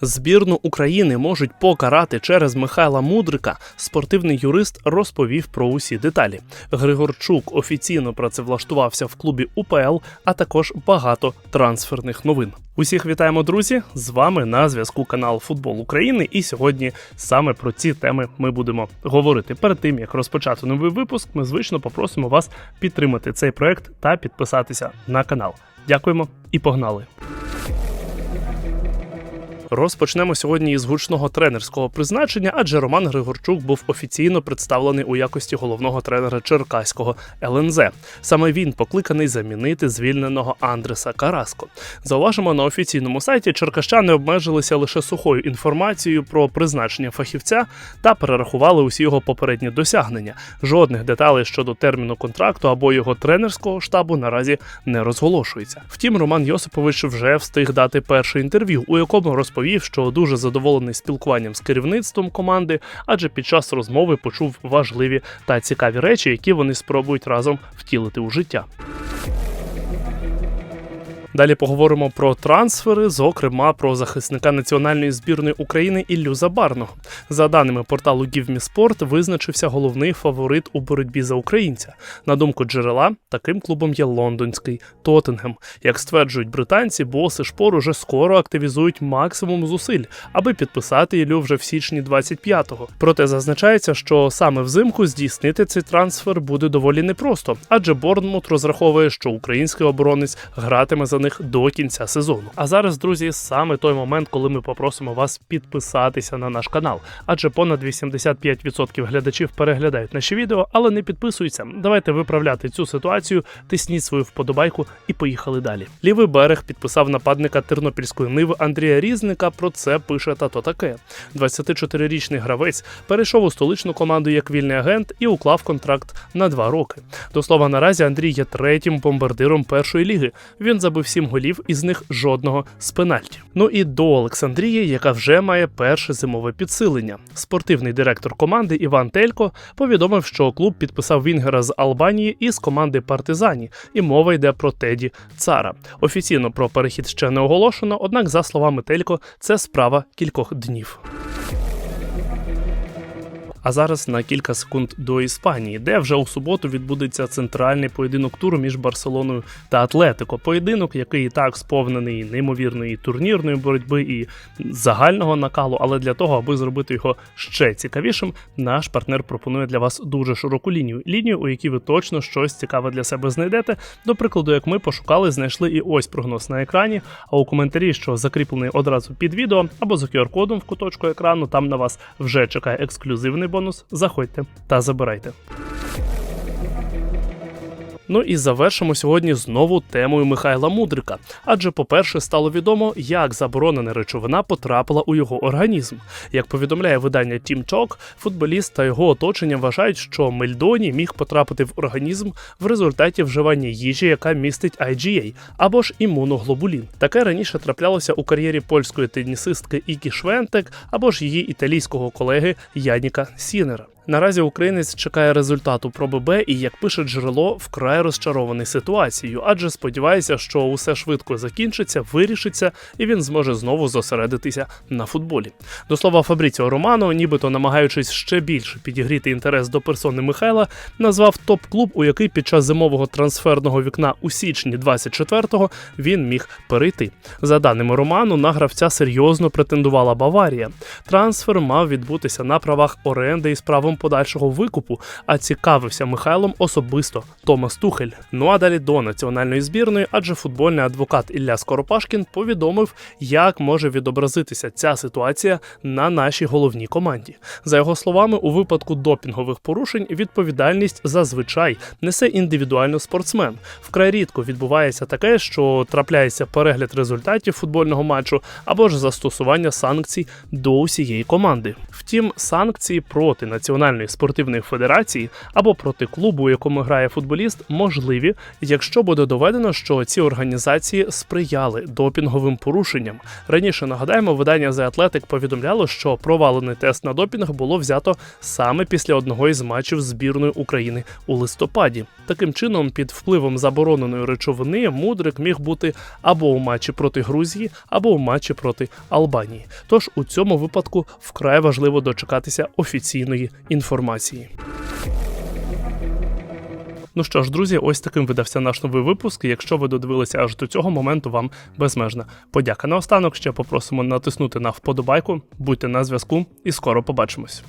Збірну України можуть покарати через Михайла Мудрика. Спортивний юрист розповів про усі деталі. Григорчук офіційно працевлаштувався в клубі УПЛ, а також багато трансферних новин. Усіх вітаємо, друзі! З вами на зв'язку канал Футбол України. І сьогодні саме про ці теми ми будемо говорити. Перед тим як розпочати новий випуск, ми звично попросимо вас підтримати цей проект та підписатися на канал. Дякуємо і погнали! Розпочнемо сьогодні із гучного тренерського призначення, адже Роман Григорчук був офіційно представлений у якості головного тренера Черкаського ЛНЗ. Саме він покликаний замінити звільненого Андреса Караско. Зауважимо на офіційному сайті, черкащани обмежилися лише сухою інформацією про призначення фахівця та перерахували усі його попередні досягнення. Жодних деталей щодо терміну контракту або його тренерського штабу наразі не розголошується. Втім, Роман Йосипович вже встиг дати перше інтерв'ю, у якому розповів, що дуже задоволений спілкуванням з керівництвом команди, адже під час розмови почув важливі та цікаві речі, які вони спробують разом втілити у життя. Далі поговоримо про трансфери, зокрема про захисника національної збірної України Іллю Забарного. За даними порталу GiveMeSport, визначився головний фаворит у боротьбі за українця. На думку джерела, таким клубом є лондонський Тоттенгем. Як стверджують британці, боси шпор уже скоро активізують максимум зусиль, аби підписати Іллю вже в січні 25-го. Проте зазначається, що саме взимку здійснити цей трансфер буде доволі непросто, адже Борнмут розраховує, що український оборонець гратиме за них до кінця сезону. А зараз, друзі, саме той момент, коли ми попросимо вас підписатися на наш канал, адже понад 85% глядачів переглядають наші відео, але не підписуються. Давайте виправляти цю ситуацію, тисніть свою вподобайку і поїхали далі. Лівий берег підписав нападника тернопільської ниви Андрія Різника. Про це пише тато таке. 24-річний гравець перейшов у столичну команду як вільний агент і уклав контракт на два роки. До слова, наразі Андрій є третім бомбардиром першої ліги. Він забив сім голів, із них жодного з пенальтів. Ну і до Олександрії, яка вже має перше зимове підсилення. Спортивний директор команди Іван Телько повідомив, що клуб підписав Вінгера з Албанії і з команди Партизані, і мова йде про Теді Цара. Офіційно про перехід ще не оголошено, однак, за словами Телько, це справа кількох днів. А зараз на кілька секунд до Іспанії, де вже у суботу відбудеться центральний поєдинок туру між Барселоною та Атлетико. Поєдинок, який і так сповнений неймовірної турнірної боротьби і загального накалу. Але для того, аби зробити його ще цікавішим, наш партнер пропонує для вас дуже широку лінію. Лінію, у якій ви точно щось цікаве для себе знайдете. До прикладу, як ми пошукали, знайшли і ось прогноз на екрані. А у коментарі, що закріплений одразу під відео, або за QR-кодом в куточку екрану, там на вас вже чекає ексклюзивний бонус. Заходьте та забирайте. Ну і завершимо сьогодні знову темою Михайла Мудрика. Адже, по-перше, стало відомо, як заборонена речовина потрапила у його організм. Як повідомляє видання Team Talk, футболіст та його оточення вважають, що Мельдоні міг потрапити в організм в результаті вживання їжі, яка містить IgA, або ж імуноглобулін. Таке раніше траплялося у кар'єрі польської тенісистки Ікі Швентек або ж її італійського колеги Яніка Сінера. Наразі українець чекає результату проби Б і, як пише джерело, вкрай розчарований ситуацією, адже сподівається, що усе швидко закінчиться, вирішиться, і він зможе знову зосередитися на футболі. До слова, Фабріціо Романо, нібито намагаючись ще більше підігріти інтерес до персони Михайла, назвав топ-клуб, у який під час зимового трансферного вікна у січні 24-го він міг перейти. За даними Роману, на гравця серйозно претендувала Баварія. Трансфер мав відбутися на правах оренди із правом подальшого викупу, а цікавився Михайлом особисто Томас Тухель. Ну а далі до національної збірної, адже футбольний адвокат Ілля Скоропашкін повідомив, як може відобразитися ця ситуація на нашій головній команді. За його словами, у випадку допінгових порушень відповідальність зазвичай несе індивідуально спортсмен. Вкрай рідко відбувається таке, що трапляється перегляд результатів футбольного матчу або ж застосування санкцій до усієї команди. Втім, санкції проти національної Національної спортивної федерації або проти клубу, у якому грає футболіст, можливі, якщо буде доведено, що ці організації сприяли допінговим порушенням. Раніше нагадаємо, видання The Athletic повідомляло, що провалений тест на допінг було взято саме після одного із матчів збірної України у листопаді. Таким чином, під впливом забороненої речовини Мудрик міг бути або у матчі проти Грузії, або у матчі проти Албанії. Тож у цьому випадку вкрай важливо дочекатися офіційної інформації. Ну що ж, друзі, ось таким видався наш новий випуск. Якщо ви додивилися аж до цього моменту, вам безмежна подяка. Наостанок ще попросимо натиснути на вподобайку, будьте на зв'язку і скоро побачимось.